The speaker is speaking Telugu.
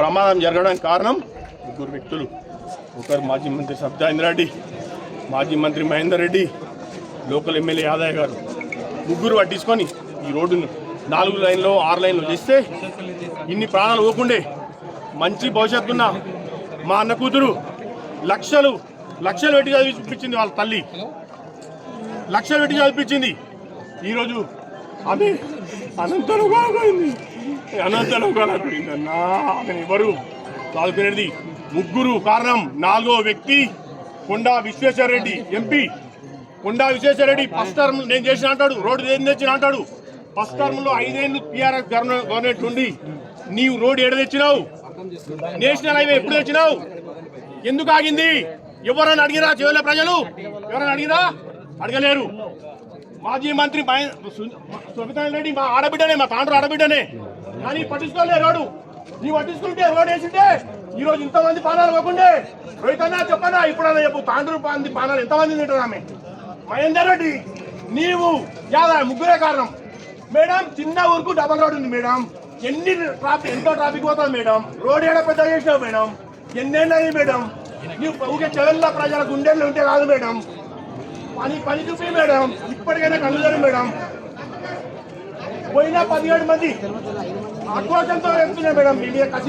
ప్రమాదం జరగడానికి కారణం ముగ్గురు వ్యక్తులు. ఒకరు మాజీ మంత్రి సబ్జాయిందర్ రెడ్డి మాజీ మంత్రి మహేందర్ రెడ్డి లోకల్ ఎమ్మెల్యే యాదయ్య గారు. ముగ్గురు పట్టించుకొని ఈ రోడ్డును నాలుగు లైన్లో ఆరు లైన్లో చేస్తే ఇన్ని ప్రాణాలు పోకుండే మంచి భవిష్యత్తున్న మా అన్న కూతురు లక్షలు లక్షలు పెట్టి చదివిపించింది వాళ్ళ తల్లి. లక్షలు పెట్టి చదివిపించింది ఈరోజు ఆమె అనంతరం కాకపోయింది అనంత కాకపోయింది అన్నా ఎవరు చదువుకునేది ముగ్గురు కారణం నాలుగో వ్యక్తి Konda Vishweshwar Reddy MP. Konda Vishweshwar Reddy first term నేను చేసిన అంటాడు రోడ్డు ఏం తెచ్చిన అంటాడు. ఫస్ట్ టర్మ్లో ఐదేళ్ళు టీఆర్ఎస్ గవర్నమెంట్ ఉండి నీవు రోడ్డు ఏడ తెచ్చినావు? నేషనల్ హైవే ఎప్పుడు తెచ్చినావు? ఎందుకు ఆగింది? ఎవరైనా అడిగిరా? చివరి ప్రజలు? ఎవరన్నా అడిగిరా? అడగలేరు. మాజీ మంత్రి మహే- సుమితా రెడ్డి మా ఆడబిడ్డనే మా తాండ్రు ఆడబిడ్డనే. కానీ పట్టించుకోలే రోడ్డు. నీ పట్టించుకుంటే రోడ్ వేసింటే ఈ రోజు ఇంతమంది పానాలు పోకుండే రోహితన్నా చెప్పనా ఇప్పుడన్నా చెప్పు. తాండ్రు మంది పానాలు ఎంతమంది తింటారు ఆమె? మహేందర్ రెడ్డి నీవు యాదా ముగ్గురే కారణం. మేడం చిన్న ఊరుకు డబల్ రోడ్ ఉంది మేడం. ఎన్ని ట్రాఫిక్ ఎంతో ట్రాఫిక్ పోతుంది మేడం. రోడ్ ఏడ పెద్ద చేసినావు మేడం? ఎన్నేళ్ళు మేడం? నీవు ఊరికే చెవెళ్ళ ప్రజల గుండెల్లో ఉంటే కాదు మేడం. పని పని చూపి మేడం. ఇప్పటికైనా కళ్ళు మేడం. పోయినా పదిహేడు మంది ఆక్రోశంతో వెళ్తున్నాయి మేడం. మీడియా కసి